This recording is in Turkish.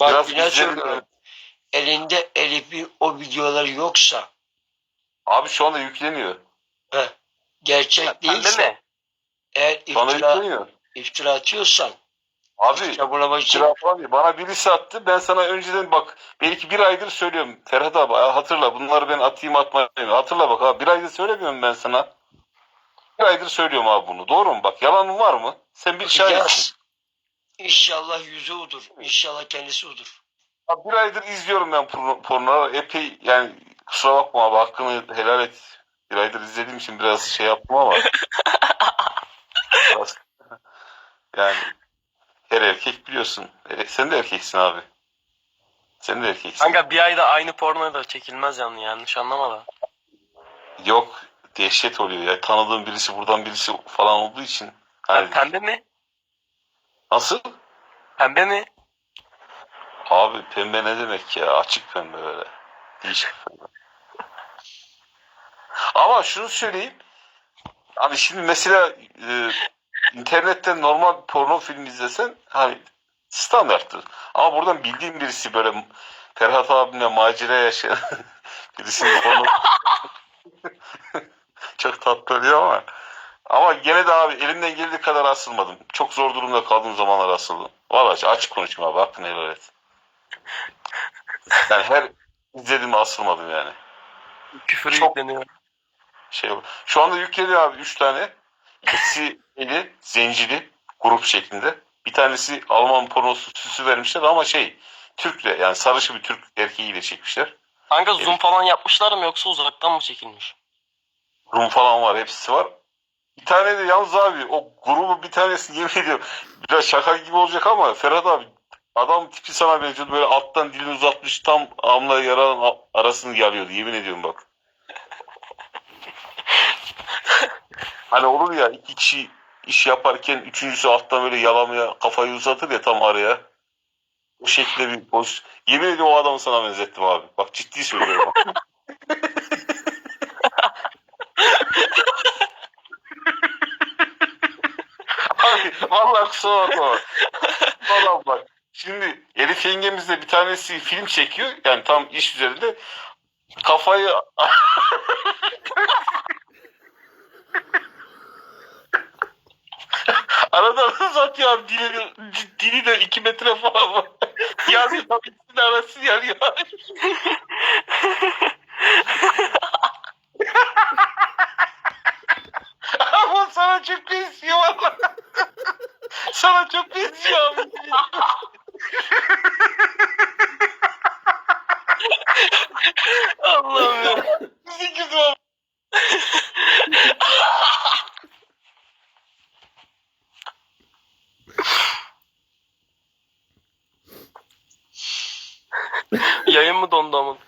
Bak Biraz yine izledim. söylüyorum. Elinde Elif'in o videoları yoksa Abi şu anda yükleniyor. gerçek Pembe değilse mi? eğer Bana iftira, yükleniyor. iftira atıyorsan Abi iftira bulamak için itiraf var ya, bana birisi attı. Ben sana önceden bak belki bir aydır söylüyorum. Ferhat abi hatırla bunları ben atayım atmayayım. Hatırla bak abi bir aydır söylemiyorum ben sana. Bir aydır söylüyorum abi bunu. Doğru mu? Bak yalanın var mı? Sen bir şahitsin. İnşallah yüzü odur. İnşallah kendisi odur. Abi bir aydır izliyorum ben porno, porno. Epey yani kusura bakma abi hakkını helal et. Bir aydır izlediğim için biraz şey yaptım ama. biraz, yani her erkek biliyorsun. E, sen de erkeksin abi. Sen de erkeksin. Kanka bir ayda aynı porno da çekilmez yani yanlış anlama da. Yok dehşet oluyor ya. Tanıdığım birisi buradan birisi falan olduğu için. Hani, Pembe mi? Nasıl? Pembe mi? Abi pembe ne demek ya? Açık pembe böyle. Değişik pembe. Ama şunu söyleyeyim. Hani şimdi mesela e, internetten normal porno film izlesen hani standarttır. Ama buradan bildiğim birisi böyle Ferhat abimle macera yaşayan birisinin porno çok tatlı oluyor ama ama gene de abi elimden geldiği kadar asılmadım. Çok zor durumda kaldığım zamanlar asıldım. Vallahi açık konuşayım abi hakkını helal et. Yani her izlediğimde asılmadım yani. Küfür Çok- yükleniyor. Şey, şu anda yükleniyor abi 3 tane. İkisi eli zencili grup şeklinde. Bir tanesi Alman pornosu süsü vermişler ama şey Türk'le yani sarışı bir Türk erkeğiyle çekmişler. Kanka zoom falan yapmışlar mı yoksa uzaktan mı çekilmiş? Rum falan var hepsi var. Bir tane de yalnız abi o grubu bir tanesi yemin ediyorum biraz şaka gibi olacak ama Ferhat abi adam tipi sana benziyordu böyle alttan dilini uzatmış tam amla yaranın arasını yarıyordu yemin ediyorum bak. hani olur ya iki kişi iş yaparken üçüncüsü alttan böyle yalamaya kafayı uzatır ya tam araya. O şekilde bir poz. Yemin ediyorum o adamı sana benzettim abi. Bak ciddi söylüyorum. vallahi kusura bakma. Vallahi bak. Şimdi Elif yengemizle bir tanesi film çekiyor. Yani tam iş üzerinde. Kafayı Arada uzatıyor abi dili, dili de iki metre falan var. Yazıyor ikisinin arası yanıyor. Ama sana çok benziyor valla. Sana çok benziyor. Allah'ım ya. Bizi güzel. Yayın mı dondu ama?